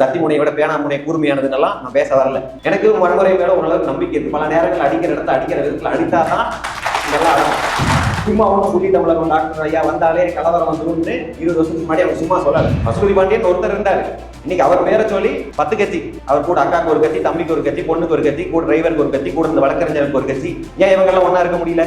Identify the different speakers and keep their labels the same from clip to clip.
Speaker 1: கத்தி முனையை விட பேனா முனை கூர்மையானதுன்னெல்லாம் நான் பேச வரல. எனக்கு வன்முறை மேல ஓரளவுக்கு நம்பிக்கை இருக்கு. பல நேரங்கள் அடிக்கிற இடத்துல அடிக்கிற விதத்துல அடித்தாதான் இதெல்லாம் சும்மா ஒன்றும் புள்ளி தமிழகம் டாக்டர் ஐயா வந்தாலே கலவரம் வந்துரும்னு இருபது வருஷத்துக்கு முன்னாடி அவர் சும்மா சொல்லல மசூதி பாண்டியன் ஒருத்தர் இருந்தாரு. இன்னைக்கு அவர் பேரை சொல்லி பத்து கட்சி அவர் கூட அக்காக்கு ஒரு கத்தி தம்பிக்கு ஒரு கத்தி பொண்ணுக்கு ஒரு கத்தி கூட டிரைவருக்கு ஒரு கத்தி கூட இந்த வழக்கறிஞருக்கு ஒரு கட்சி. ஏன் இவங்கெல்லாம் ஒன்றா இருக்க முடியல?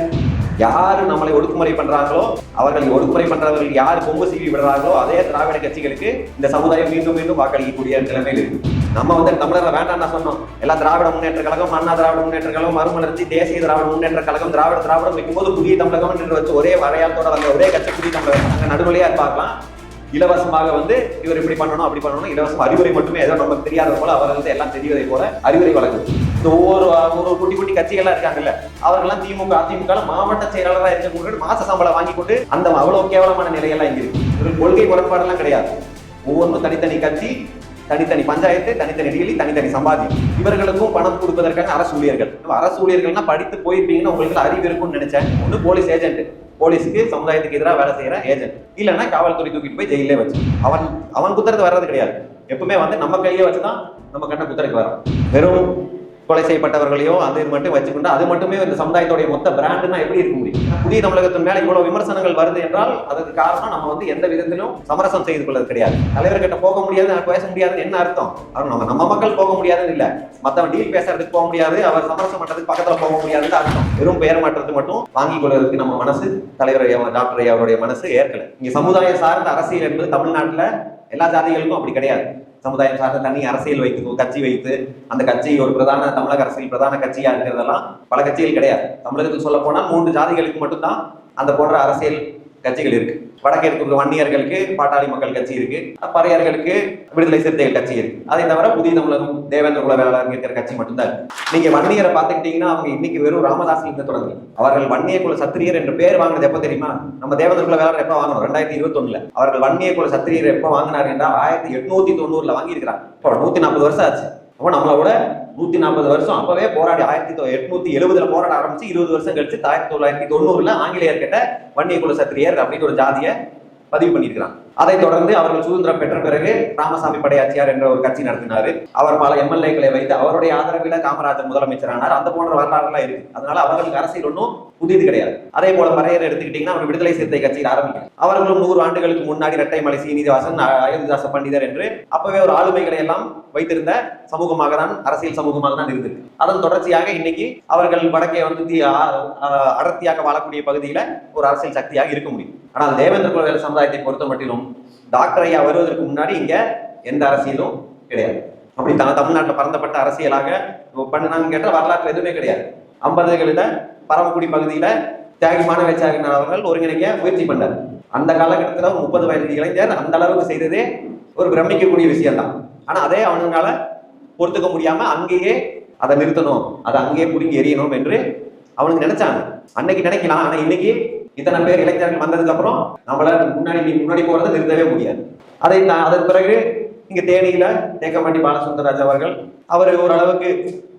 Speaker 1: யாரு நம்மளை ஒடுக்குமுறை பண்றாங்களோ அவர்களை ஒடுக்குமுறை பண்றவர்கள் யார் கொம்பு சீவி விடுறாங்களோ அதே திராவிட கட்சிகளுக்கு இந்த சமுதாயம் மீண்டும் மீண்டும் வாக்களிக்கக்கூடிய நிலைமையில் இருக்கு. நம்ம வந்து தமிழரை வேண்டாம் நான் சொன்னோம். எல்லா திராவிட முன்னேற்ற கழகம் அண்ணா திராவிட முன்னேற்ற கழகம் மறுமலர்ச்சி தேசிய திராவிட முன்னேற்ற கழகம் திராவிட திராவிடம் வைக்கும்போது புதிய தமிழகம் என்று வச்சு ஒரே வரையாளத்தோட வந்த ஒரே கட்சி புதிய தமிழகம். அங்கே நடுநிலையா பார்க்கலாம். இலவசமாக வந்து இவர் இப்படி பண்ணணும் அப்படி பண்ணணும். இலவசம் அறிவுரை மட்டுமே ஏதோ நமக்கு தெரியாத போல அவர் வந்து எல்லாம் தெரிவதை போல அறிவுரை வழங்குது. இந்த ஒவ்வொரு ஒரு குட்டி குட்டி கட்சிகள்லாம் இருக்காங்கல்ல அவர்கள்லாம் திமுக அதிமுக மாவட்ட செயலாளராக இருக்கக்கூடிய மாச சம்பளம் வாங்கி கொண்டு அந்த அவ்வளவு கேவலமான நிலையெல்லாம் இங்கே இருக்கு. ஒரு கொள்கை முரண்பாடெல்லாம் கிடையாது. ஒவ்வொன்றும் தனித்தனி கட்சி தனித்தனி பஞ்சாயத்து தனித்தனி டீலி தனித்தனி சம்பாதி. இவர்களுக்கும் பணம் கொடுப்பதற்கான அரசு ஊழியர்கள். அரசு ஊழியர்கள்னா படித்து போயிருப்பீங்கன்னு உங்களுக்கு அறிவு இருக்கும்னு நினைச்சேன். ஒன்று போலீஸ் ஏஜென்ட் போலீஸுக்கு சமுதாயத்துக்கு எதிராக வேலை செய்யற ஏஜென்ட் இல்லைன்னா காவல்துறை தூக்கிட்டு போய் ஜெயிலே வச்சு. அவன் அவன் குத்துறது வர்றது கிடையாது. எப்பவுமே வந்து நம்ம கையிலே வச்சுதான் நம்ம கண்ண குத்துறதுக்கு வரும். வெறும் கொலை செய்யப்பட்டவர்களையோ அது மட்டும் வச்சுக்கொண்டு அது மட்டுமே இந்த சமுதாயத்துடைய மொத்த பிராண்டுனா எப்படி இருக்க முடியும்? புதிய தமிழகத்தின் மேல இவ்வளவு விமர்சனங்கள் வருது என்றால் அதுக்கு காரணம் நம்ம வந்து எந்த விதத்திலும் சமரசம் செய்து கொள்வது கிடையாது. தலைவர்கிட்ட போக முடியாது பேச முடியாதுன்னு என்ன அர்த்தம்? அவர் நம்ம நம்ம மக்கள் போக முடியாதுன்னு இல்ல. மத்தவன் டீல் பேசுறதுக்கு போக முடியாது அவர் சமரசம் பண்றதுக்கு பக்கத்துல போக முடியாதுன்னு அர்த்தம். வெறும் பெயர் மாற்றத்தை மட்டும் வாங்கிக் கொள்வதற்கு நம்ம மனசு தலைவர் டாக்டர் அவருடைய மனசு ஏற்கல. இங்க சமுதாயம் சார்ந்த அரசியல் என்பது தமிழ்நாட்டுல எல்லா ஜாதிகளுக்கும் அப்படி கிடையாது. சமுதாயம் சார்ந்த தனி அரசியல் வைத்து கட்சி வைத்து அந்த கட்சி ஒரு பிரதான தமிழக அரசியல் பிரதான கட்சியா இருக்கிறதெல்லாம் பல கட்சிகள் கிடையாது. தமிழகத்துக்கு சொல்ல போனா மூன்று ஜாதிகளுக்கு மட்டும்தான் அந்த போன்ற அரசியல் கட்சிகள் இருக்கு. வடக்கே வன்னியர்களுக்கு பாட்டாளி மக்கள் கட்சி இருக்கு. பறையர்களுக்கு விடுதலை சிறுத்தைகள் கட்சி இருக்கு. அதை தவிர புதிய தமிழகம் தேவேந்திர குல இருக்கிற கட்சி மட்டும்தான் இருக்கு. நீங்க வன்னியரை பார்த்துக்கிட்டீங்கன்னா அவங்க இன்னைக்கு வெறும் ராமதாஸ் இருந்து தொடங்கி அவர்கள் வன்னிய குல சத்திரியர் என்ற பேர் வாங்கினது எப்ப தெரியுமா? நம்ம தேவேந்திர குல எப்போ எப்ப வாங்கணும் ரெண்டாயிரத்தி இருபத்தி அவர்கள் வன்னிய குல சத்திரியர் எப்ப வாங்கினார் என்றால் ஆயிரத்தி எட்நூத்தி தொண்ணூறுல வாங்கியிருக்கிறாங்க. இப்போ நூத்தி நாற்பது வருஷம் ஆச்சு. அப்போ நம்மளோட நூத்தி நாற்பது வருஷம். அப்பவே போராடி ஆயிரத்தி எட்நூத்தி எழுபதுல போராட ஆரம்பிச்சு இருபது வருஷம் கழிச்சு ஆயிரத்தி தொள்ளாயிரத்தி தொண்ணூறுல ஆங்கிலேயர் கிட்ட வன்னிய குல சத்திரியர் அப்படின்னு ஒரு ஜாதியை பதிவு பண்ணியிருக்கிறான் அதைத் தொடர்ந்து அவர்கள் சுதந்திரம் பெற்ற பிறகு ராமசாமி படையாச்சியார் என்ற ஒரு கட்சி நடத்தினார். அவர் பல எம்எல்ஏக்களை வைத்து அவருடைய ஆதரவில் காமராஜர் முதலமைச்சரானார். அந்த போன்ற வரலாறுலாம் இருக்கு. அதனால அவர்களுக்கு அரசியல் ஒன்றும் புதிது கிடையாது. அதே போல பறையர் எடுத்துக்கிட்டீங்கன்னா அவர் விடுதலை சிறுத்தை கட்சியில் ஆரம்பிக்கும் அவர்களும் நூறு ஆண்டுகளுக்கு முன்னாடி இரட்டைமலை சீனிவாசன் அயோத்திதாச பண்டிதர் என்று அப்பவே ஒரு ஆளுமைகளை எல்லாம் வைத்திருந்த சமூகமாக தான் அரசியல் சமூகமாக தான் இருந்தது. அதன் தொடர்ச்சியாக இன்னைக்கு அவர்கள் வடக்கே வந்து ஆ- அடர்த்தியாக வாழக்கூடிய பகுதியில ஒரு அரசியல் சக்தியாக இருக்க முடியும். ஆனால் தேவேந்திர குல சமுதாயத்தை பொறுத்த மட்டிலும் டாக்டர் ஐயா வருவதற்கு முன்னாடி இங்க எந்த அரசியலும் கிடையாது. அப்படி த- தமிழ்நாட்டில் பறந்தப்பட்ட அரசியலாக பண்ணினாங்க கேட்டால் வரலாற்று எதுவுமே கிடையாது. ஐம்பதுகளில் பரமக்குடி பகுதியில தியாகிமான மாணவச்சாரினார் அவர்கள் ஒருங்கிணைக்க முயற்சி பண்ணார். அந்த காலகட்டத்தில் ஒரு முப்பது வயது இளைஞர் அந்த அளவுக்கு செய்ததே ஒரு பிரமிக்கக்கூடிய விஷயம்தான். ஆனால் அதே அவனுங்களால பொறுத்துக்க முடியாம அங்கேயே அதை நிறுத்தணும் அதை அங்கேயே பிடுங்கி எறியணும் என்று அவனுக்கு நினைச்சாங்க. அன்னைக்கு நினைக்கலாம் ஆனால் இன்னைக்கு இத்தனை பேர் இளைஞர்கள் வந்ததுக்கு அப்புறம் நம்மளால முன்னாடி நீ முன்னாடி போறதை நிறுத்தவே முடியாது. அதை நான் அதன் பிறகு இங்க தேனியில தேக்கம்பட்டி பாலசுந்தரராஜ் அவர்கள் அவர் ஓரளவுக்கு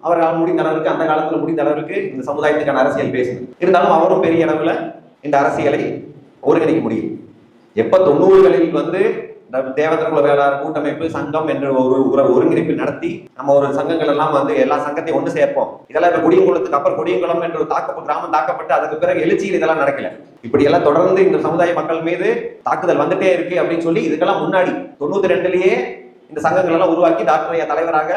Speaker 1: அவரால் முடிந்த அளவுக்கு அந்த காலத்துல முடிந்த அளவுக்கு இந்த சமுதாயத்துக்கான அரசியல் பேசணும் இருந்தாலும் அவரும் பெரிய அளவுல இந்த அரசியலை ஒருங்கிணைக்க முடியும் எப்ப தொண்ணூறுகளில் வந்து இந்த தேவேந்திர குல வேளாளர் கூட்டமைப்பு சங்கம் என்ற ஒரு ஒருங்கிணைப்பு நடத்தி நம்ம ஒரு சங்கங்கள் எல்லாம் வந்து எல்லா சங்கத்தையும் ஒன்று சேர்ப்போம். இதெல்லாம் இப்ப குடியங்குளத்துக்கு அப்புறம் குடியங்குளம் என்ற ஒரு தாக்கப்பட்டு கிராமம் தாக்கப்பட்டு அதுக்கு பிறகு எழுச்சியில் இதெல்லாம் நடக்கல. இப்படி எல்லாம் தொடர்ந்து இந்த சமுதாய மக்கள் மீது தாக்குதல் வந்துட்டே இருக்கு அப்படின்னு சொல்லி இதுக்கெல்லாம் முன்னாடி தொண்ணூத்தி ரெண்டுலயே இந்த சங்கங்கள் எல்லாம் உருவாக்கி டாக்டர் ஐயா தலைவராக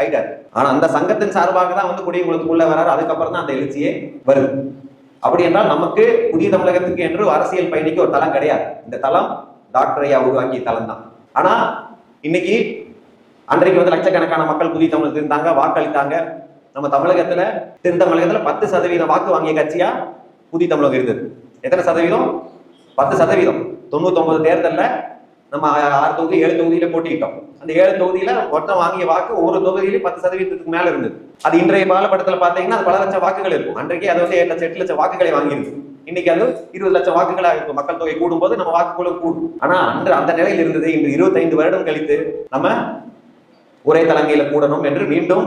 Speaker 1: ஆயிட்டார். ஆனா அந்த சங்கத்தின் சார்பாக தான் வந்து குடியங்குளத்துக்குள்ள வராரு. அதுக்கப்புறம் தான் அந்த எழுச்சியே வருது. அப்படி என்றால் நமக்கு புதிய தமிழகத்துக்கு என்று அரசியல் பயணிக்கு ஒரு தளம் கிடையாது. இந்த தளம் டாக்டர் ஐயா உருவாக்கிய தளம் தான் ஆனா இன்னைக்கு அன்றைக்கு வந்து லட்சக்கணக்கான மக்கள் புதிய தமிழகத்தில் இருந்தாங்க வாக்களித்தாங்க. நம்ம தமிழகத்துல தென் தமிழகத்துல பத்து சதவீதம் வாக்கு வாங்கிய கட்சியா புதிய தமிழகம் இருந்தது. எத்தனை சதவீதம்? பத்து சதவீதம். தொண்ணூத்தொன்பது தேர்தலில் நம்ம ஆறு தொகுதி ஏழு தொகுதியில போட்டிக்கிட்டோம் அந்த ஏழு தொகுதியில மொத்தம் வாங்கிய வாக்கு ஒரு தொகுதியிலும் பத்து சதவீதத்துக்கு மேல இருந்தது. அது இன்றைய காலப்படத்துல பாத்தீங்கன்னா அது பல லட்சம் வாக்குகள் இருக்கும். அன்றைக்கே அது வந்து ஏழு லட்சம் எட்டு லட்சம் வாக்குகளை வாங்கியிருக்கு. இன்னைக்கு அது இருபது லட்சம் வாக்குகளா இருக்கும். மக்கள் தொகை கூடும்போது நம்ம வாக்குகளும் கூடும். ஆனா அன்று அந்த நிலையில் இருந்தது. இன்று இருபத்தைந்து வருடம் கழித்து நம்ம ஒரே தலைமையில கூடணும் என்று மீண்டும்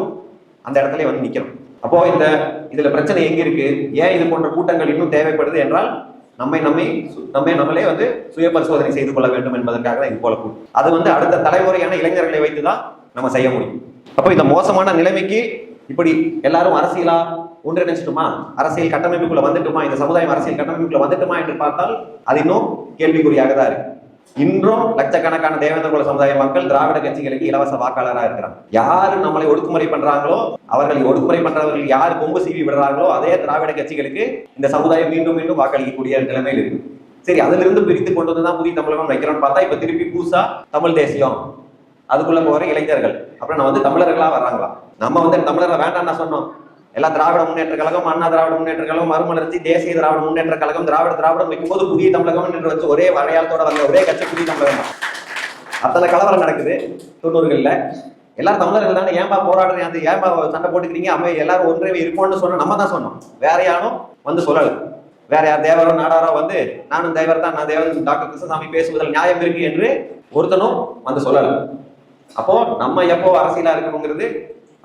Speaker 1: அந்த இடத்துல வந்து நிக்கிறோம். அப்போ இந்த இதுல பிரச்சனை எங்க இருக்கு? ஏன் இது போன்ற கூட்டங்கள் இன்னும் தேவைப்படுது என்றால் நம்மை நம்மை சு- நம்மை நம்மளே வந்து சுய பரிசோதனை செய்து கொள்ள வேண்டும் என்பதற்காக தான் இது போல கூடும் அது வந்து அடுத்த தலைமுறையான இளைஞர்களை வைத்து தான் நம்ம செய்ய முடியும். அப்போ இந்த மோசமான நிலைமைக்கு இப்படி எல்லாரும் அரசியலா ஒன்றிணைச்சிட்டுமா அரசியல் கட்டமைப்புக்குள்ள வந்துட்டுமா? இந்த சமுதாயம் அரசியல் கட்டமைப்புக்குள்ள வந்துட்டுமா என்று பார்த்தால் அது இன்னும் கேள்விக்குறியாக தான் இருக்கு. இன்றும் லட்சக்கணக்கான தேவேந்திர குல சமுதாய மக்கள் திராவிட கட்சிகளுக்கு இலவச வாக்காளராக இருக்கிறாங்க. யாரு நம்மளை ஒடுக்குமுறை பண்றாங்களோ அவர்களை ஒடுக்குமுறை பண்றவர்கள் யார் கொம்பு சீவி விடுறாங்களோ அதே திராவிட கட்சிகளுக்கு இந்த சமுதாயம் மீண்டும் மீண்டும் வாக்களிக்கக்கூடிய நிலைமையில் இருக்கு. சரி அதுல இருந்து பிரித்து கொண்டு வந்து தான் புதிய தமிழகம் வைக்கிறோம்னு பார்த்தா இப்ப திருப்பி புதுசா தமிழ் தேசியம். அதுக்குள்ள போற இளைஞர்கள். அப்புறம் நான் வந்து தமிழர்களா வர்றாங்களா? நம்ம வந்து தமிழரை வேண்டாம்னு சொன்னோம். எல்லா திராவிட முன்னேற்ற கழகம் அண்ணா திராவிட முன்னேற்ற கழகம் மறுமலர்ச்சி தேசிய திராவிட முன்னேற்ற கழகம் திராவிட திராவிடம் வைக்கும்போது புதிய தமிழகம் என்று வச்சு ஒரே வரையாளத்தோட வந்த ஒரே கட்சி புதிய தமிழகம் அத்தனை கலவரம் நடக்குது தொண்ணூறுகள்ல. எல்லாரும் தமிழர்கள் தானே? ஏன்பா போராடுறீங்க அந்த ஏன்பா சண்டை போட்டுக்கிறீங்க? அம்மா எல்லாரும் ஒன்றே இருப்போம்னு சொன்னோம் நம்ம தான் சொன்னோம். வேற யாரும் வந்து சொல்லல. வேற யார் தேவரோ நாடாரோ வந்து நானும் தேவர் தான் நான் தேவன் டாக்டர் கிருஷ்ணசாமி பேசுவதில் நியாயம் இருக்கு என்று ஒருத்தனும் வந்து சொல்லல. அப்போ நம்ம எப்போ அரசியலா இருக்கணுங்கிறது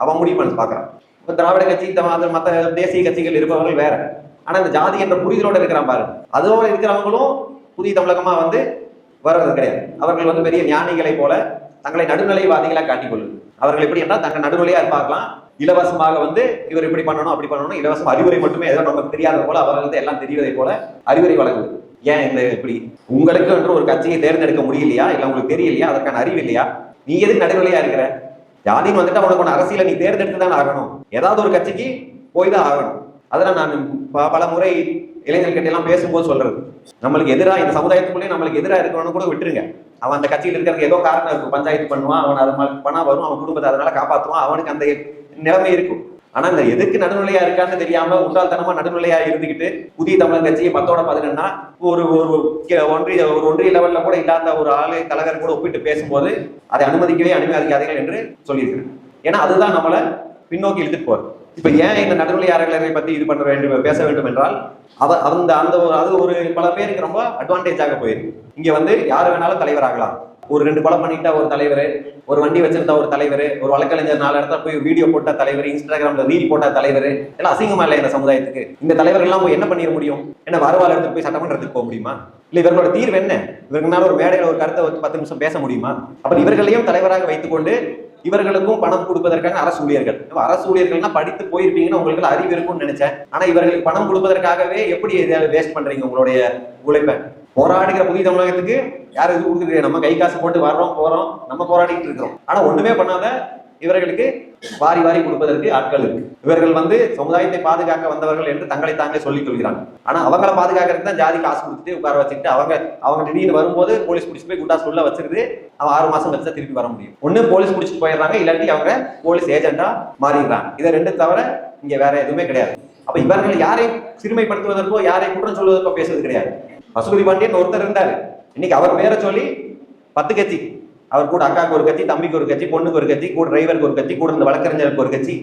Speaker 1: அவன் முடிவு பண்ணி பார்க்கறான். திராவிட கட்சி மற்ற தேசிய கட்சிகள் இருப்பவர்கள் வேற. ஆனா இந்த ஜாதி என்ற புரிதலோட இருக்கிறான் பாரு. அதோட இருக்கிறவங்களும் புதிய தமிழகமா வந்து வர்றது கிடையாது. அவர்கள் வந்து பெரிய ஞானிகளை போல தங்களை நடுநிலைவாதிகளா காட்டிக்கொள்ளுது. அவர்கள் எப்படி என்றால் தங்கள் நடுநிலையா இருப்பார்களாம். இலவசமாக வந்து இவர் இப்படி பண்ணணும் அப்படி பண்ணணும் இலவசம் அறிவுரை மட்டுமே ஏதோ நமக்கு தெரியாத போல வந்து எல்லாம் தெரிவதை போல அறிவுரை வழங்குது. ஏன் இந்த இப்படி? உங்களுக்கு என்று ஒரு கட்சியை தேர்ந்தெடுக்க முடியலையா? இல்ல உங்களுக்கு தெரியலையா? அதற்கான அறிவு இல்லையா? நீ எதுக்கு நடுநிலையா இருக்கிற? ஜாதின்னு வந்துட்டு அவனுக்கு ஒன்று அரசியலை நீ தேர்ந்தெடுத்து தான் ஆகணும். ஏதாவது ஒரு கட்சிக்கு போய் தான் ஆகணும். அதெல்லாம் நான் ப- பல முறை இளைஞர்கிட்ட எல்லாம் பேசும்போது சொல்றது. நம்மளுக்கு எதிராக இந்த சமுதாயத்துக்குள்ளேயே நம்மளுக்கு எதிராக இருக்கணும்னு கூட விட்டுருங்க. அவன் அந்த கட்சியில் இருக்கிறதுக்கு ஏதோ காரணம் இருக்கும். பஞ்சாயத்து பண்ணுவான் அவன் அது மாதிரி பணம் வரும் அவன் குடும்பத்தை அதனால காப்பாற்றுவான் அவனுக்கு அந்த நிலைமை இருக்கும். ஆனா இந்த எதுக்கு நடுநிலையா இருக்கான்னு தெரியாம முட்டாள்தனமா நடுநிலையா இருந்துகிட்டு புதிய தமிழர் கட்சியை பத்தோட பதினெண்ணா ஒரு ஒரு ஒன்றிய ஒரு ஒன்றிய லெவல்ல கூட இல்லாத ஒரு ஆளு தலைவர் கூட ஒப்பிட்டு பேசும்போது அதை அனுமதிக்கவே அனுமதிக்காதீர்கள் என்று சொல்லியிருக்கிறேன் ஏன்னா அதுதான் நம்மளை பின்னோக்கி இழுத்துட்டு போறது இப்ப ஏன் இந்த நடுநிலையாளர்களை பத்தி இது பண்ண வேண்டும் பேச வேண்டும் என்றால் அவ அந்த அந்த ஒரு அது ஒரு பல பேருக்கு ரொம்ப அட்வான்டேஜாக போயிருக்கு. இங்க வந்து யார் வேணாலும் தலைவர் ஆகலாம் ஒரு ரெண்டு கொலை பண்ணிட்டா ஒரு தலைவர் ஒரு வண்டி வச்சிருந்தா ஒரு தலைவர் ஒரு வழக்கறிஞர் நாலு இடத்துல போய் வீடியோ போட்ட தலைவர் இன்ஸ்டாகிராம்ல ரீல் போட்ட தலைவர் எல்லாம் அசிங்கமா இல்லை இந்த சமுதாயத்துக்கு. இந்த தலைவர்கள்லாம் போய் என்ன பண்ணிட முடியும்? என்ன வரவாள் எடுத்து போய் சட்டமன்றத்துக்கு போக முடியுமா? இல்ல இவர்களோட தீர்வு என்ன? இவர்களால ஒரு மேடையில ஒரு கருத்தை ஒரு பத்து நிமிஷம் பேச முடியுமா? அப்ப இவர்களையும் தலைவராக வைத்துக்கொண்டு இவர்களுக்கும் பணம் கொடுப்பதற்காக அரசு ஊழியர்கள். இப்போ அரசு ஊழியர்கள்னா படித்து போயிருப்பீங்கன்னு உங்களுக்கு அறிவு இருக்கும்னு நினைச்சேன். ஆனா இவர்களுக்கு பணம் கொடுப்பதற்காகவே எப்படி இதை வேஸ்ட் பண்றீங்க உங்களுடைய உழைப்பை? போராடுகிற புதிய தமிழகத்துக்கு யாரும் இது கொடுக்குறது நம்ம கை காசு போட்டு வர்றோம் போறோம் நம்ம போராடிட்டு இருக்கிறோம். ஆனா ஒண்ணுமே பண்ணாத இவர்களுக்கு வாரி வாரி கொடுப்பதற்கு ஆட்கள் இருக்கு. இவர்கள் வந்து சமுதாயத்தை பாதுகாக்க வந்தவர்கள் என்று தங்களை தாங்களே சொல்லிக் கொள்கிறாங்க. ஆனா அவங்கள பாதுகாக்கிறதுக்கு தான் ஜாதி காசு கொடுத்துட்டு உட்கார வச்சுட்டு அவங்க அவங்க திடீர்னு வரும்போது போலீஸ் பிடிச்சி போய் குண்டாஸ் உள்ள வச்சிருந்து அவன் ஆறு மாசம் கழிச்சு திருப்பி வர முடியும். ஒண்ணு போலீஸ் பிடிச்சிட்டு போயிடுறாங்க இல்லாட்டி அவங்க போலீஸ் ஏஜென்ட்டா மாறிடுறாங்க. இதை ரெண்டு தவிர இங்க வேற எதுவுமே கிடையாது. அப்ப இவர்கள் யாரை சிறுமைப்படுத்துவதற்கோ யாரை குற்றம் சொல்வதற்கோ பேசுவது கிடையாது. பசுபதி பாண்டியன் ஒருத்தர் இருந்தாரு. இன்னைக்கு அவர் பேரை சொல்லி பத்து கட்சி அவர் கூட அக்காவுக்கு ஒரு கட்சி தம்பிக்கு ஒரு கட்சி பொண்ணுக்கு ஒரு கட்சி கூட டிரைவருக்கு ஒரு கட்சி கூட இந்த வழக்கறிஞருக்கு ஒரு கட்சி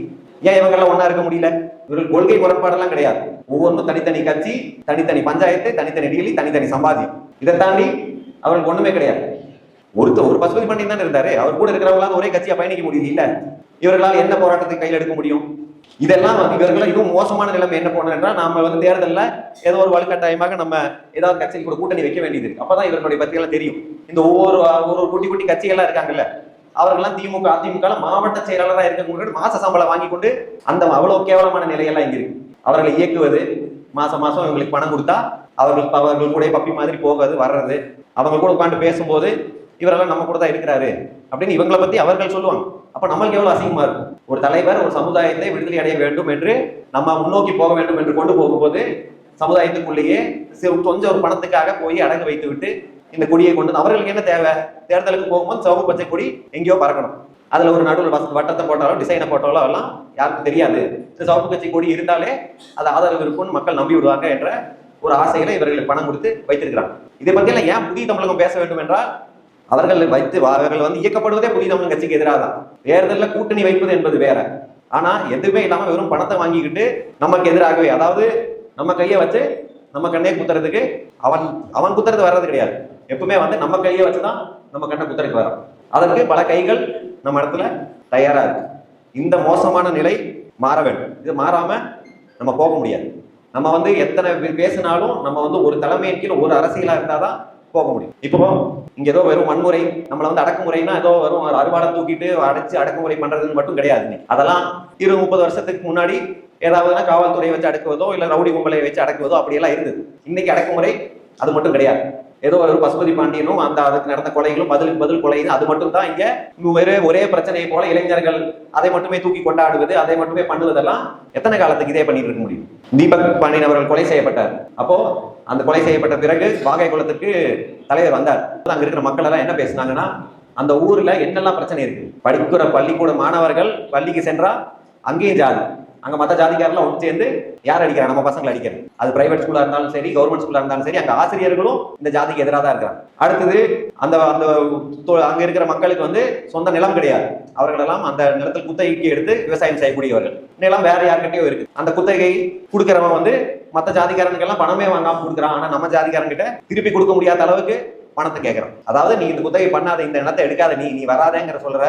Speaker 1: ஏன் இவங்கெல்லாம் ஒன்றா இருக்க முடியல? இவர்கள் கொள்கை முரண்பாடெல்லாம் கிடையாது. ஒவ்வொன்றும் தனித்தனி கட்சி தனித்தனி பஞ்சாயத்து தனித்தனி டிகிரி தனித்தனி சம்பாதியம் இதை தாண்டி அவர்களுக்கு ஒண்ணுமே கிடையாது. ஒருத்தர் ஒரு பசுபதி பண்ணி தானே இருந்தாரு. அவர் கூட இருக்கிறவங்களால ஒரே கட்சியா பயணிக்க முடியுது இல்ல? இவர்களால் என்ன போராட்டத்தை கையில் எடுக்க முடியும்? இதெல்லாம் வந்து இவர்கள் இன்னும் மோசமான நிலைமை என்ன போனோம் என்றால் நாம வந்து தேர்தலில் ஏதோ ஒரு வலுக்கட்டாயமாக நம்ம ஏதாவது கட்சியில் கூட கூட்டணி வைக்க வேண்டியது அப்பதான் இவர்களுடைய பத்தியெல்லாம் தெரியும். இந்த ஒவ்வொரு ஒரு குட்டி குட்டி கட்சிகள்லாம் இருக்காங்கல்ல அவர்கள்லாம் திமுக அதிமுக மாவட்ட செயலாளராக இருக்கக்கூடிய மாச சம்பளம் வாங்கி கொண்டு அந்த அவ்வளவு கேவலமான நிலையெல்லாம் இங்க இருக்கு. அவர்களை இயக்குவது மாசம் மாசம் இவங்களுக்கு பணம் கொடுத்தா அவர்கள் அவர்கள் கூட பப்பி மாதிரி போகாது வர்றது. அவங்க கூட உட்காந்து பேசும்போது இவரெல்லாம் நம்ம கூட தான் இருக்கிறாரு அப்படின்னு இவங்களை பத்தி அவர்கள் சொல்லுவாங்க. அப்ப நம்மளுக்கு எவ்வளவு அசிங்கமா இருக்கும்? ஒரு தலைவர் ஒரு சமுதாயத்தை விடுதலை அடைய வேண்டும் என்று நம்ம முன்னோக்கி போக வேண்டும் என்று கொண்டு போகும்போது சமுதாயத்துக்குள்ளேயே கொஞ்சம் ஒரு பணத்துக்காக போய் அடங்க வைத்து விட்டு இந்த கொடியை கொண்டு வந்து அவர்களுக்கு என்ன தேவை? தேர்தலுக்கு போகும்போது சிவப்பு பச்சை கொடி எங்கேயோ பறக்கணும். அதுல ஒரு நடுவில் வச வட்டத்தை போட்டாலோ டிசைனை போட்டாலோ எல்லாம் யாருக்கும் தெரியாது. இந்த சிவப்பு கட்சி கொடி இருந்தாலே அது ஆதரவு இருக்கும்னு மக்கள் நம்பி விடுவாங்க என்ற ஒரு ஆசையில இவர்களுக்கு பணம் கொடுத்து வைத்திருக்கிறாங்க. இதை பற்றியெல்லாம் ஏன் புதிய தமிழகம் பேச வேண்டும் என்றால் அவர்கள் வைத்து அவர்கள் வந்து இயக்கப்படுவதே புதிய தமிழ் கட்சிக்கு எதிராக தான். தேர்தலில் கூட்டணி வைப்பது என்பது வேற. ஆனா எதுவுமே இல்லாம வெறும் பணத்தை வாங்கிக்கிட்டு நமக்கு எதிராகவே அதாவது நம்ம கையை வச்சு நம்ம கண்ணே குத்துறதுக்கு அவன் அவன் குத்துறது வர்றது கிடையாது. எப்பவுமே வந்து நம்ம கையை வச்சுதான் நம்ம கண்ணை குத்துறதுக்கு வரும். அதற்கு பல கைகள் நம்ம இடத்துல தயாரா இருக்கு. இந்த மோசமான நிலை மாற வேண்டும். இது மாறாம நம்ம போக முடியாது. நம்ம வந்து எத்தனை பேசினாலும் நம்ம வந்து ஒரு தலைமையின் கீழ் ஒரு அரசியலா இருந்தாதான் போக முடியும். இப்போ இங்க ஏதோ வெறும் வன்முறை நம்மள வந்து அடக்குமுறைனா ஏதோ வெறும் அறுவாடம் தூக்கிட்டு அடைச்சு அடக்குமுறை பண்றதுன்னு மட்டும் கிடையாது அதெல்லாம் இரு முப்பது வருஷத்துக்கு முன்னாடி ஏதாவதுனா காவல்துறையை வச்சு அடக்குவதோ இல்ல ரவுடி கும்பலை வச்சு அடக்குவதோ அப்படியெல்லாம் இருந்தது. இன்னைக்கு அடக்குமுறை அது மட்டும் கிடையாது. ஏதோ ஒரு பசுபதி பாண்டியனும் அந்த அதுக்கு நடந்த கொலைகளும் பதிலுக்கு பதில் கொலையும் அது மட்டும் தான் இங்க ஒரே ஒரே பிரச்சனையை போல இளைஞர்கள் அதை மட்டுமே தூக்கி கொண்டாடுவது அதை மட்டுமே பண்ணுவதெல்லாம் எத்தனை காலத்துக்கு இதே பண்ணிட்டு இருக்க முடியும்? தீபக் பாண்டியன் அவர்கள் கொலை செய்யப்பட்டார். அப்போ அந்த கொலை செய்யப்பட்ட பிறகு வாகை குளத்துக்கு தலைவர் வந்தார். அங்க இருக்கிற மக்கள் எல்லாம் என்ன பேசினாங்கன்னா அந்த ஊர்ல என்னெல்லாம் பிரச்சனை இருக்கு? படிக்கிற பள்ளிக்கூட மாணவர்கள் பள்ளிக்கு சென்றா அங்கேயும் ஜாதி. அங்க மத்த ஜாதிக்காரெல்லாம் ஒன்று சேர்ந்து யார் அடிக்கிறாங்க? நம்ம பசங்களை அடிக்கிறது. அது பிரைவேட் ஸ்கூலா இருந்தாலும் சரி கவர்மெண்ட் ஸ்கூலா இருந்தாலும் சரி அங்க ஆசிரியர்களும் இந்த ஜாதிக்கு எதிராக தான் இருக்கிறாங்க. அடுத்தது அந்த அந்த தொ- அங்க இருக்கிற மக்களுக்கு வந்து சொந்த நிலம் கிடையாது. அவர்களெல்லாம் அந்த நிலத்தில் குத்தகைக்கு எடுத்து விவசாயம் செய்யக்கூடியவர்கள். நிலம் வேற யார்கிட்டயோ இருக்கு. அந்த குத்தகை கொடுக்குறவன் வந்து மத்த ஜாதிக்காரனுக்கெல்லாம் பணமே வாங்காம கொடுக்குறான். ஆனா நம்ம ஜாதிக்காரங்கிட்ட திருப்பி கொடுக்க முடியாத அளவுக்கு பணத்தை கேட்குறான். அதாவது நீ இந்த குத்தகை பண்ணாத இந்த நிலத்தை எடுக்காத நீ நீ வராதேங்கிற சொல்ற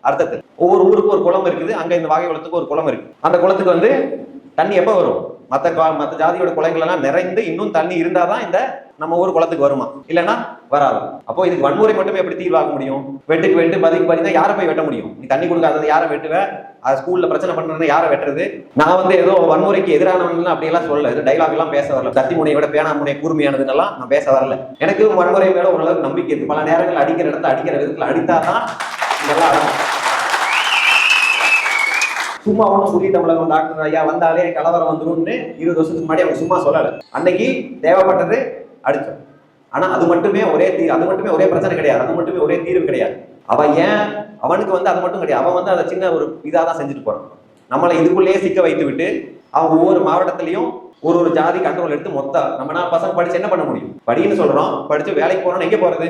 Speaker 1: அர்த்தத்தில். ஒவ்வொரு ஊருக்கு ஒரு குளம் இருக்குது அங்க இந்த வாகை குளத்துக்கு ஒரு குளம் இருக்கு அந்த குளத்துக்கு வந்து தண்ணி எப்போ வரும்? மற்ற கா- ஜாதியோட குளங்கள் எல்லாம் நிறைந்து இன்னும் தண்ணி இருந்தாதான் இந்த நம்ம ஊர் குளத்துக்கு வருமா? இல்லைன்னா வராது. அப்போ இதுக்கு வன்முறை மட்டுமே எப்படி தீர்வாக முடியும்? வெட்டுக்கு வெட்டு பதிக்கு பதினா யாரை போய் வெட்ட முடியும்? நீ தண்ணி கொடுக்காதது யாரை வெட்டுவேன் அது ஸ்கூல்ல பிரச்சனை பண்ணுறது யாரை வெட்டுறது? நான் வந்து ஏதோ வன்முறைக்கு எதிரானவன் அப்படியெல்லாம் சொல்லல. இது டைலாக் எல்லாம் பேச வரல. கத்தி முனையோட பேனா முனை கூர்மையானதுன்னெல்லாம் நான் பேச வரல. எனக்கு வன்முறை மேல ஓரளவுக்கு நம்பிக்கை இருக்கு. பல நேரங்கள் அடிக்கிற இடத்த அடிக்கிற விதத்துல அடித்தாதான் இதெல்லாம் சும்மா ஒன்றும் புதிய தமிழகம் டாக்டர் ஐயா வந்தாலே கலவரம் வந்துடும்னு இருபது வருஷத்துக்கு முன்னாடி அவங்க சும்மா சொல்லல. அன்னைக்கு தேவைப்பட்டது அடிச்சோம் ஆனா அது மட்டுமே ஒரே தீ அது மட்டுமே ஒரே பிரச்சனை கிடையாது. அது மட்டுமே ஒரே தீர்வு கிடையாது. அவன் ஏன் அவனுக்கு வந்து அது மட்டும் கிடையாது. அவன் வந்து அதை சின்ன ஒரு இதாக தான் செஞ்சுட்டு போறான். நம்மளை இதுக்குள்ளேயே சிக்க வைத்து விட்டு அவன் ஒவ்வொரு மாவட்டத்திலையும் ஒரு ஒரு ஜாதி கண்ட்ரோல் எடுத்து மொத்தம் நம்ம நான் பசங்க படிச்சு என்ன பண்ண முடியும்? படின்னு சொல்றோம். படிச்சு வேலைக்கு போறோம் எங்க போறது?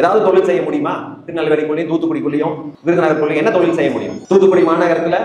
Speaker 1: ஏதாவது தொழில் செய்ய முடியுமா? திருநெல்வேலிக்குள்ளேயும் தூத்துக்குடிக்குள்ளேயும் விருதுநகருக்குள்ளேயும் என்ன தொழில் செய்ய முடியும்? தூத்துக்குடி மாநகரத்துல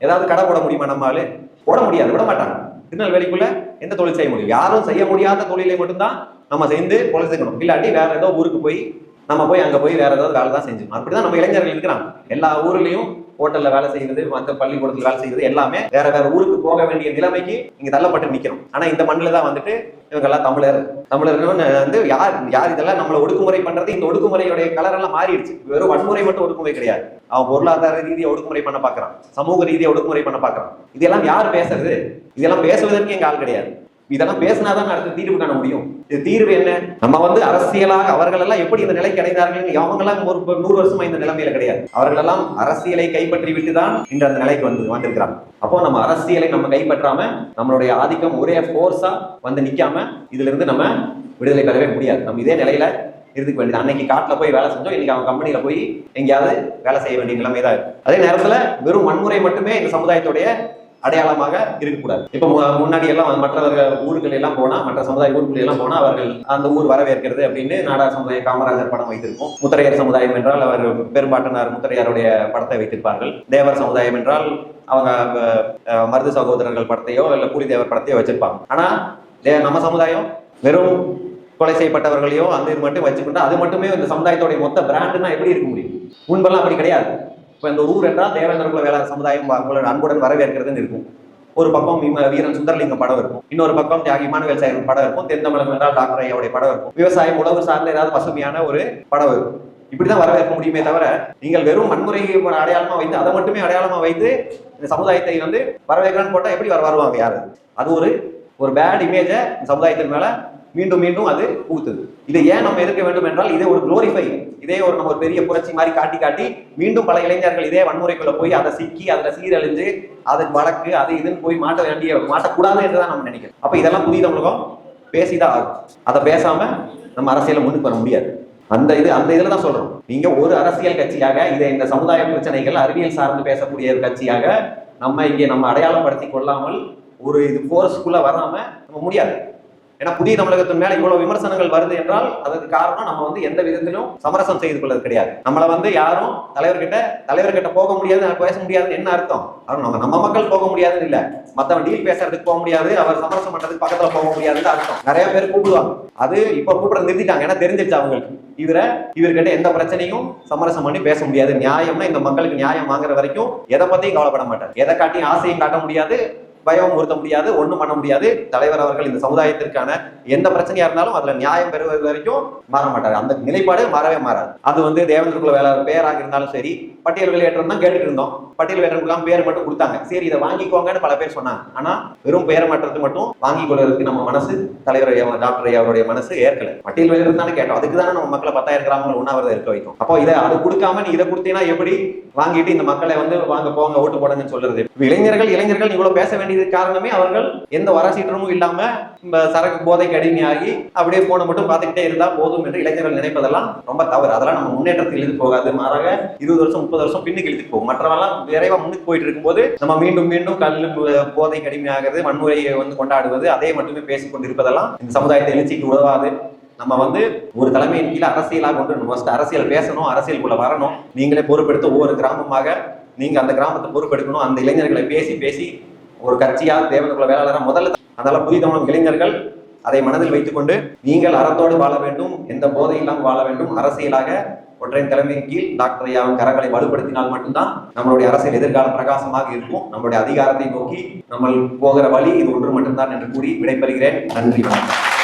Speaker 1: ஏதாவது கடை போட முடியுமா நம்மால? போட முடியாது விட மாட்டாங்க. திருநெல்வேலிக்குள்ள எந்த தொழில் செய்ய முடியும்? யாரும் செய்ய முடியாத தொழிலை மட்டும்தான் நம்ம சேர்ந்து செய்யணும் இல்லாட்டி வேற ஏதோ ஊருக்கு போய் நம்ம போய் அங்க போய் வேற ஏதாவது வேலை தான் செஞ்சோம் அப்படிதான் நம்ம இளைஞர்கள் இருக்கிறாங்க. எல்லா ஊர்லயும் ஹோட்டல்ல வேலை செய்யறது மற்ற பள்ளிக்கூடத்தில் வேலை செய்கிறது எல்லாமே வேற வேற ஊருக்கு போக வேண்டிய நிலைமைக்கு இங்க தள்ளப்பட்டு நிக்கிறோம் ஆனா இந்த மண்ணில தான் வந்துட்டு இவங்க எல்லாம் தமிழர். தமிழர்கள்னு வந்து யார் யார் இதெல்லாம் நம்மளை ஒடுக்குமுறை பண்றது? இந்த ஒடுக்குமுறையுடைய கலர் எல்லாம் மாறிடுச்சு. வெறும் வன்முறை மட்டும் ஒடுக்குமுறை கிடையாது. அவன் பொருளாதார ரீதியை ஒடுக்குமுறை பண்ண பாக்குறான். சமூக ரீதியை ஒடுக்குமுறை பண்ண பாக்குறான். இதெல்லாம் யார் பேசுறது? இதெல்லாம் பேசுவதற்கு எங்க ஆள் கிடையாது. இதெல்லாம் பேசினாதான் அடுத்த தீர்வு காண முடியும்? இது தீர்வு என்ன? நம்ம வந்து அரசியலாக அவர்கள் எல்லாம் எப்படி இந்த நிலைக்கு அடைந்தார்கள்? அவங்க எல்லாம் ஒரு நூறு வருஷமா இந்த நிலைமையில கிடையாது. அவர்கள் எல்லாம் அரசியலை கைப்பற்றி விட்டுதான் இன்று அந்த நிலைக்கு வந்து வந்திருக்கிறாங்க அப்போ நம்ம அரசியலை நம்ம கைப்பற்றாம நம்மளுடைய ஆதிக்கம் ஒரே ஃபோர்ஸா வந்து நிக்காம இதுல இருந்து நம்ம விடுதலை பெறவே முடியாது. நம்ம இதே நிலையில இருந்துக்க வேண்டியது. அன்னைக்கு காட்டில் போய் வேலை செஞ்சோம். இன்னைக்கு அவன் கம்பெனியில் போய் எங்கேயாவது வேலை செய்ய வேண்டிய நிலைமை தான் இருக்கு. அதே நேரத்தில் வெறும் வன்முறை மட்டுமே இந்த சமுதாயத்துடைய அடையாளமாக இருக்கக்கூடாது. இப்போ முன்னாடி எல்லாம் மற்றவர்கள் ஊர்கள் எல்லாம் போனா மற்ற சமுதாய ஊருக்குள்ள எல்லாம் போனா அவர்கள் அந்த ஊர் வரவேற்கிறது அப்படின்னு நாடார் சமுதாய காமராஜர் படம் வைத்திருக்கும். முத்தரையர் சமுதாயம் என்றால் அவர் பெரும்பாட்டனார் முத்தரையாருடைய படத்தை வைத்திருப்பார்கள். தேவர் சமுதாயம் என்றால் அவங்க அஹ், மருது சகோதரர்கள் படத்தையோ இல்ல கூலி தேவர் படத்தையோ வச்சிருப்பாங்க. ஆனா தே- நம்ம சமுதாயம் வெறும் கொலை செய்யப்பட்டவர்களையோ அந்த இது மட்டும் வச்சுக்கிட்டா அது மட்டுமே இந்த சமுதாயத்தோடைய மொத்த பிராண்டுனா எப்படி இருக்க முடியும்? முன்பெல்லாம் அப்படி கிடையாது. இப்போ இந்த ஊர் என்றால் தேவேந்திர குல வேளாண் சமுதாயம் அவங்களோட அன்புடன் வரவேற்கிறதுன்னு இருக்கும். ஒரு பக்கம் வீரன் சுந்தரலிங்க படம் இருக்கும். இன்னொரு பக்கம் தியாகி இமானுவேல் படம் இருக்கும். தென்தமிழகம் என்றால் டாக்டர் ஐயாவுடைய படம் இருக்கும். விவசாயம் உழவு சார்ந்த ஏதாவது பசுமையான ஒரு படம் இருக்கும். இப்படிதான் வரவேற்க முடியுமே தவிர நீங்கள் வெறும் வன்முறை அடையாளமா வைத்து அதை மட்டுமே அடையாளமா வைத்து இந்த சமுதாயத்தை வந்து வரவேற்கிறான்னு போட்டா எப்படி வர வருவாங்க யாரு? அது ஒரு ஒரு பேட் இமேஜை சமுதாயத்தின் மேல மீண்டும் மீண்டும் அது பூத்தது இதை ஏன் நம்ம எதிர்க்க வேண்டும் என்றால் இதே ஒரு குளோரிஃபை இதே ஒரு நம்ம ஒரு பெரிய புரட்சி மாதிரி காட்டி காட்டி மீண்டும் பல இளைஞர்கள் இதே வன்முறைக்குள்ள போய் அதை சிக்கி அதுல சீரழிஞ்சு அதுக்கு வழக்கு அது இதுன்னு போய் மாட்ட வேண்டிய மாட்டக்கூடாது என்றுதான் நம்ம நினைக்கிறோம். அப்ப இதெல்லாம் புதிய தமிழகம் பேசிதான் ஆகும். அதை பேசாம நம்ம அரசியல முன்னுக்கு வர முடியாது. அந்த இது அந்த இதுல தான் சொல்றோம். நீங்க ஒரு அரசியல் கட்சியாக இதை இந்த சமுதாய பிரச்சனைகள் அறிவியல் சார்ந்து பேசக்கூடிய ஒரு கட்சியாக நம்ம இங்கே நம்ம அடையாளப்படுத்தி கொள்ளாமல் ஒரு இது போர்ஸ்க்குள்ள வராம நம்ம முடியாது. ஏன்னா புதிய தமிழகத்தின் மேல இவ்வளவு விமர்சனங்கள் வருது என்றால் அதுக்கு காரணம் நம்ம வந்து எந்த விதத்திலும் சமரசம் செய்து கொள்வது கிடையாது. நம்மளை வந்து யாரும் தலைவர்கிட்ட தலைவர்கிட்ட போக முடியாது பேச முடியாதுன்னு என்ன அர்த்தம்? அது நம்ம நம்ம மக்கள் போக முடியாதுன்னு இல்ல. மத்தவன் டீல் பேசுறதுக்கு போக முடியாது அவர் சமரசம் பண்றதுக்கு பக்கத்துல போக முடியாதுன்னு அர்த்தம். நிறைய பேர் கூப்பிடுவாங்க. அது இப்ப கூப்பிட நிறுத்திட்டாங்க. ஏன்னா தெரிஞ்சிருச்சு அவங்களுக்கு. இவரை இவர்கிட்ட எந்த பிரச்சனையும் சமரசம் பண்ணி பேச முடியாது. நியாயம்னா இந்த மக்களுக்கு நியாயம் வாங்குற வரைக்கும் எதை பத்தியும் கவலைப்பட மாட்டார். எதை காட்டியும் ஆசையும் காட்ட முடியாது. பயம் உறுத்த முடியாது ஒன்றும் பண்ண முடியாது. தலைவர் அவர்கள் இந்த சமுதாயத்திற்கான எந்த பிரச்சனையா இருந்தாலும் அதுல நியாயம் பெறுவது வரைக்கும் மாற மாட்டார். அந்த நிலைப்பாடு மாறவே மாறாது. அது வந்து தேவேந்திர குல வேளாளர் பேராக இருந்தாலும் சரி பட்டியல் வெளியேற்றம் தான் கேட்டுட்டு இருந்தோம். பட்டியல் வெளியேற்றம் பேர் மட்டும் கொடுத்தாங்க. சரி இதை வாங்கிக்கோங்கன்னு பல பேர் சொன்னாங்க. ஆனா வெறும் பெயர் மாற்றத்துக்கு மட்டும் வாங்கிக் கொள்வதற்கு நம்ம மனசு தலைவர் டாக்டர் அவருடைய மனசு ஏற்கல. பட்டியல் வெளியேற்றம் தானே கேட்டோம். அதுக்கு தானே நம்ம மக்களை பத்தாயிரம் கிராமங்கள் உண்ணாவிரதம் இருக்க வைக்கும். அப்போ இதை அது கொடுக்காம நீ இதை கொடுத்தீங்கன்னா எப்படி வாங்கிட்டு இந்த மக்களை வந்து வாங்க போங்க ஓட்டு போடுங்கன்னு சொல்றது? இளைஞர்கள் இளைஞர்கள் இவ்வளவு பேச வேண்டியது காரணமே அவர்கள் எந்த வரசீற்றமும் இல்லாம இந்த சரக்கு போதைக்கு அடிமையாகி அப்படியே போனை மட்டும் பார்த்துக்கிட்டே இருந்தா போதும் என்று இளைஞர்கள் நினைப்பதெல்லாம் ரொம்ப தவறு. அதெல்லாம் நம்ம முன்னேற்றத்தில் இருந்து போகாது. மாறாக இருபது வருஷம் முப்பது வருஷம் பின்னுக்கு எழுதி போகும். மற்றவெல்லாம் விரைவா முன்னுக்கு போயிட்டு இருக்கும்போது நம்ம மீண்டும் மீண்டும் கல் போதை கடுமையாகிறது வன்முறையை வந்து கொண்டாடுவது அதே மட்டுமே பேசிக்கொண்டு இருப்பதெல்லாம் இந்த சமுதாயத்தை எழுச்சிக்கு உதவாது. நம்ம வந்து ஒரு தலைமையின் கீழே அரசியலாக கொண்டு நம்ம அரசியல் பேசணும் அரசியலுக்குள்ள வரணும். நீங்களே பொறுப்பெடுத்து ஒவ்வொரு கிராமமாக நீங்க அந்த கிராமத்தை பொறுப்பெடுக்கணும். அந்த இளைஞர்களை பேசி பேசி ஒரு கட்சியா தேவனுக்குள்ள வேளாளராக முதல்ல அதனால புதிய தமிழ் இளைஞர்கள் அதை மனதில் வைத்துக்கொண்டு நீங்கள் அறத்தோடு வாழ வேண்டும். எந்த போதை இல்லாமல் வாழ வேண்டும். அரசியலாக ஒற்றையின் தலைமையின் கீழ் டாக்டர் ஐயாவின் கரங்களை வலுப்படுத்தினால் மட்டும்தான் நம்மளுடைய அரசியல் எதிர்காலம் பிரகாசமாக இருக்கும். நம்மளுடைய அதிகாரத்தை நோக்கி நம்ம போகிற வழி இது ஒன்று மட்டும்தான் என்று கூறி விடைபெறுகிறேன். நன்றி வணக்கம்.